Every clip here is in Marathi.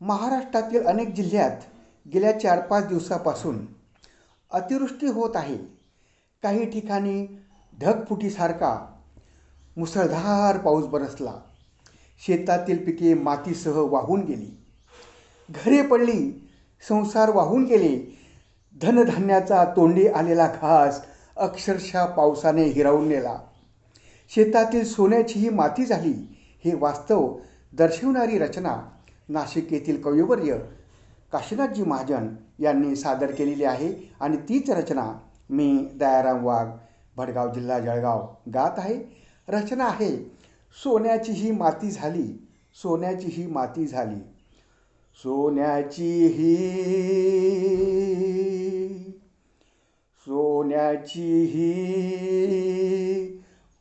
महाराष्ट्रातील अनेक जिल्ह्यात गेल्या चार पाच दिवसापासून अतिवृष्टी होत आहे. काही ठिकाणी ढगफुटीसारखा मुसळधार पाऊस बरसला. शेतातील पिके मातीसह वाहून गेली. घरे पडली संसार वाहून गेले. धनधान्याचा तोंडी आलेला घास अक्षरशः पावसाने हिरावून नेला. शेतातील सोन्याचीही माती झाली हे वास्तव दर्शवणारी रचना नाशिक येथील कविवर्य काशीनाथजी महाजन यांनी सादर केलेली आहे आणि तीच रचना मी दयाराम वाघ भडगाव जिल्हा जळगाव गात आहे. रचना आहे सोन्याची ही माती झाली सोन्याची ही माती झाली. सोन्याची ही सोन्याची ही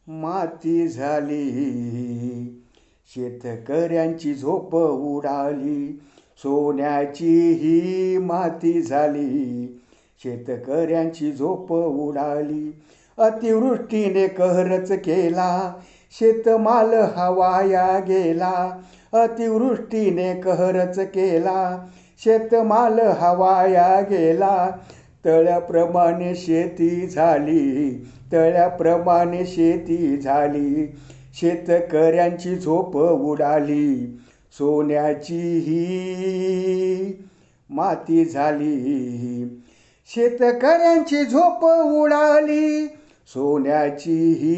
माती झाली. शेतकऱ्यांची झोप उडाली सोन्याची ही माती झाली. शेतकऱ्यांची झोप उडाली अतिवृष्टीने कहरच केला शेतमाल हवाया गेला. अतिवृष्टीने कहरच केला शेतमाल हवाया गेला. तळ्याप्रमाणे शेती झाली तळ्याप्रमाणे शेती झाली. शेतकऱ्यांची झोप उडाली. सोन्याची ही माती झाली. शेतकऱ्यांची झोप उडाली. सोन्याची ही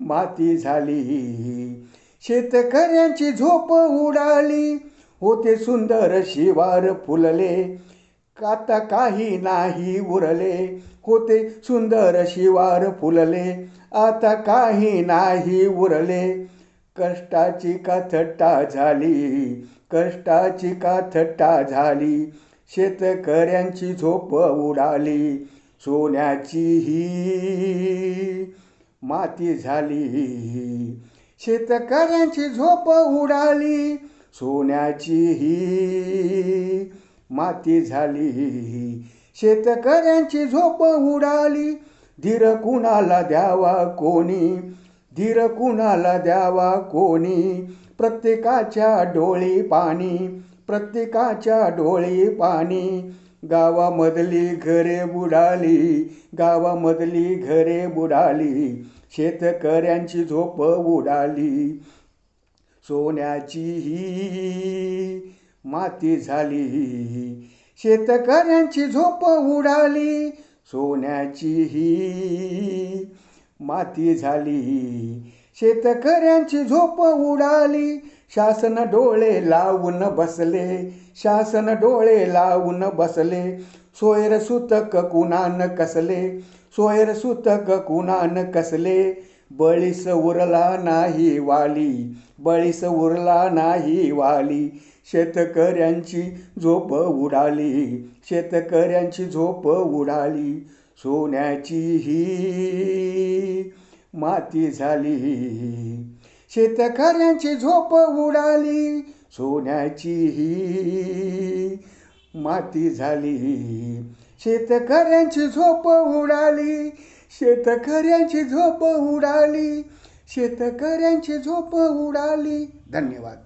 माती झाली. शेतकऱ्यांची झोप उडाली. होते सुंदर शिवार फुलले. आता काही नाही उरले. होते सुंदर शिवार फुलले. आता काही नाही उरले. कष्टाची का थट्टा झाली. कष्टाची का थट्टा झाली. शेतकऱ्यांची झोप उडाली. सोन्याची ही माती झाली. शेतकऱ्यांची झोप उडाली. सोन्याची ही माती झाली. शेतकऱ्यांची झोप उडाली. धीर कुणाला द्यावा कोणी? धीर कुणाला द्यावा कोणी? प्रत्येकाच्या डोळी पाणी. प्रत्येकाच्या डोळी पाणी. गावामधली घरे बुडाली. गावामधली घरे बुडाली. शेतकऱ्यांची झोप उडाली. सोन्याची ही माती झाली. शेतकऱ्यांची झोप उडाली सोन्याची ही माती झाली. शेतकऱ्यांची झोप उडाली. शासन डोळे लावून बसले. शासन डोळे लावून बसले. सोयर सुतक कुणान कसले? सोयर सुतक कुणान कसले? बळीस उरला नाही वाली. बळीस उरला नाही वाली. शेतकऱ्यांची झोप उडाली शेतकऱ्यांची झोप उडाली सोन्याची ही माती झाली. शेतकऱ्यांची झोप उडाली सोन्याची ही माती झाली. शेतकऱ्यांची झोप उडाली शेतकऱ्यांची झोप उडाली शेतकऱ्यांची झोप उडाली. धन्यवाद.